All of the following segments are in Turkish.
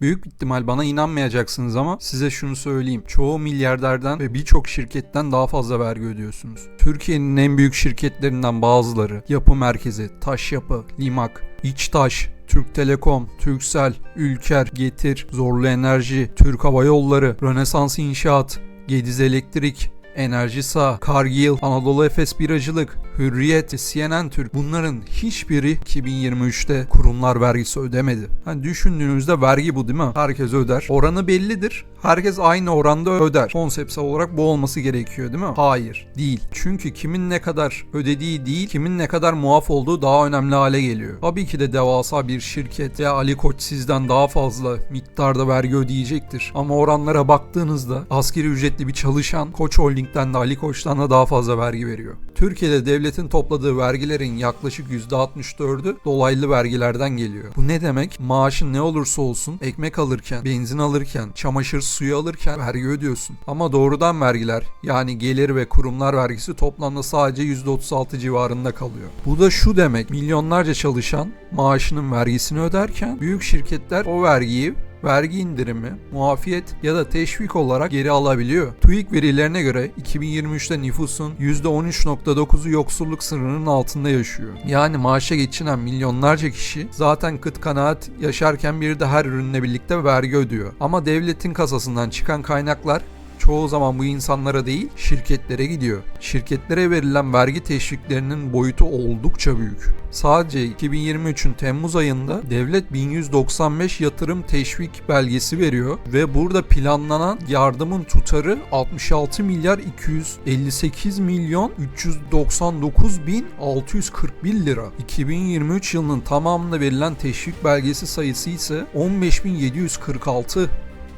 Büyük ihtimal bana inanmayacaksınız ama size şunu söyleyeyim. Çoğu milyarderden ve birçok şirketten daha fazla vergi ödüyorsunuz. Türkiye'nin en büyük şirketlerinden bazıları Yapı Merkezi, Taş Yapı, Limak, İçtaş, Türk Telekom, Türksel, Ülker, Getir, Zorlu Enerji, Türk Hava Yolları, Rönesans İnşaat, Gediz Elektrik, Enerji Sağ, Cargill, Anadolu Efes Biracılık, Hürriyet, CNN Türk bunların hiçbiri 2023'te kurumlar vergisi ödemedi. Hani düşündüğünüzde vergi bu değil mi? Herkes öder. Oranı bellidir. Herkes aynı oranda öder. Konseptsel olarak bu olması gerekiyor değil mi? Hayır, değil. Çünkü kimin ne kadar ödediği değil, kimin ne kadar muaf olduğu daha önemli hale geliyor. Tabii ki de devasa bir şirket ya Ali Koç sizden daha fazla miktarda vergi ödeyecektir. Ama oranlara baktığınızda askeri ücretli bir çalışan Koç Holding'den de Ali Koç'tan da daha fazla vergi veriyor. Türkiye'de devletin topladığı vergilerin yaklaşık %64'ü dolaylı vergilerden geliyor. Bu ne demek? Maaşın ne olursa olsun ekmek alırken, benzin alırken, çamaşır suyu alırken vergi ödüyorsun. Ama doğrudan vergiler yani gelir ve kurumlar vergisi toplamda sadece %36 civarında kalıyor. Bu da şu demek milyonlarca çalışan maaşının vergisini öderken büyük şirketler o vergiyi vergi indirimi, muafiyet ya da teşvik olarak geri alabiliyor. TÜİK verilerine göre 2023'te nüfusun %13.9'u yoksulluk sınırının altında yaşıyor. Yani maaşa geçinen milyonlarca kişi zaten kıt kanaat yaşarken bir de her ürünle birlikte vergi ödüyor. Ama devletin kasasından çıkan kaynaklar çoğu zaman bu insanlara değil şirketlere gidiyor. Şirketlere verilen vergi teşviklerinin boyutu oldukça büyük. Sadece 2023'ün Temmuz ayında devlet 1195 yatırım teşvik belgesi veriyor ve burada planlanan yardımın tutarı 66 milyar 258 milyon 399 bin 641 lira. 2023 yılının tamamında verilen teşvik belgesi sayısı ise 15.746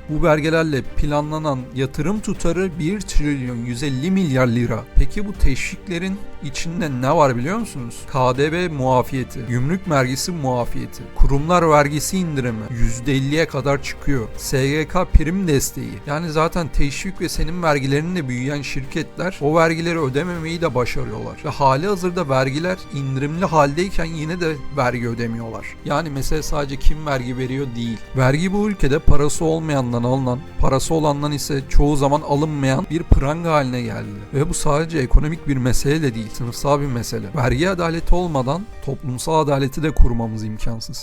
bu belgelerle planlanan yatırım tutarı 1 trilyon 150 milyar lira. Peki bu teşviklerin içinde ne var biliyor musunuz? KDV muafiyeti, gümrük vergisi muafiyeti, kurumlar vergisi indirimi %50'ye kadar çıkıyor. SGK prim desteği. Yani zaten teşvik ve senin vergilerinle büyüyen şirketler o vergileri ödememeyi de başarıyorlar. Ve hali hazırda vergiler indirimli haldeyken yine de vergi ödemiyorlar. Yani mesele sadece kim vergi veriyor değil. Vergi bu ülkede parası olmayandan alınan, parası olandan ise çoğu zaman alınmayan bir pranga haline geldi. Ve bu sadece ekonomik bir mesele de değil, sınıfsal bir mesele. Vergi adaleti olmadan toplumsal adaleti de kurmamız imkansız.